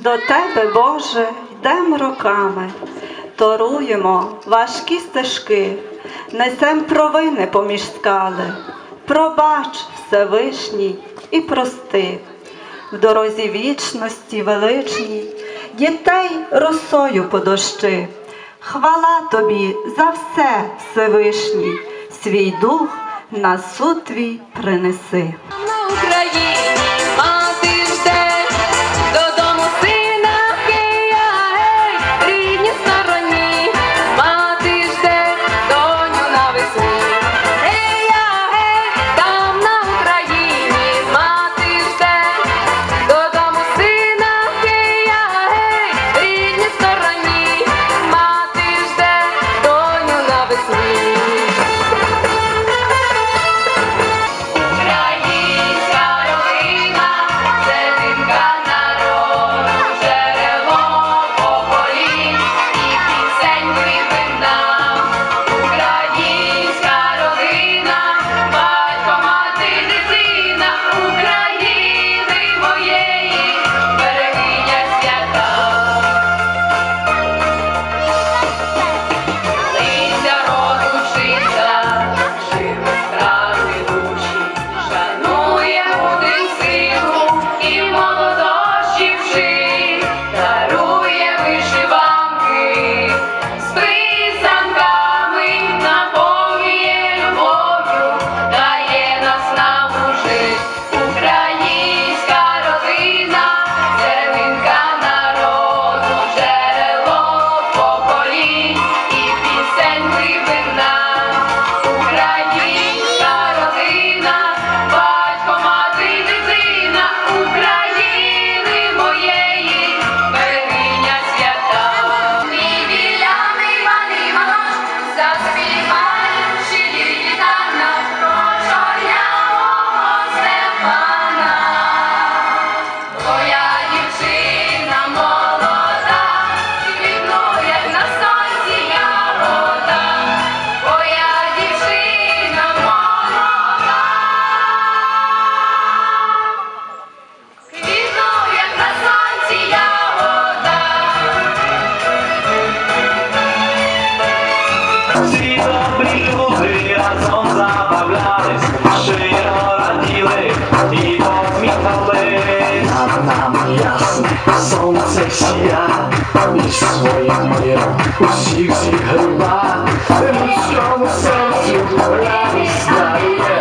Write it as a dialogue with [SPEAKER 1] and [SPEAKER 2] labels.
[SPEAKER 1] До тебе, Боже, Тем роками торуємо важкі стежки, несем провини поміж скали, пробач Всевишній і прости, в дорозі вічності величній, дітей росою подощи. Хвала тобі за все, Всевишній, свій дух на суд твій принеси.
[SPEAKER 2] На Україні!
[SPEAKER 3] jasny Słońce sija i swoją e Uścig się chyba W ludzką sercu prawie zdaje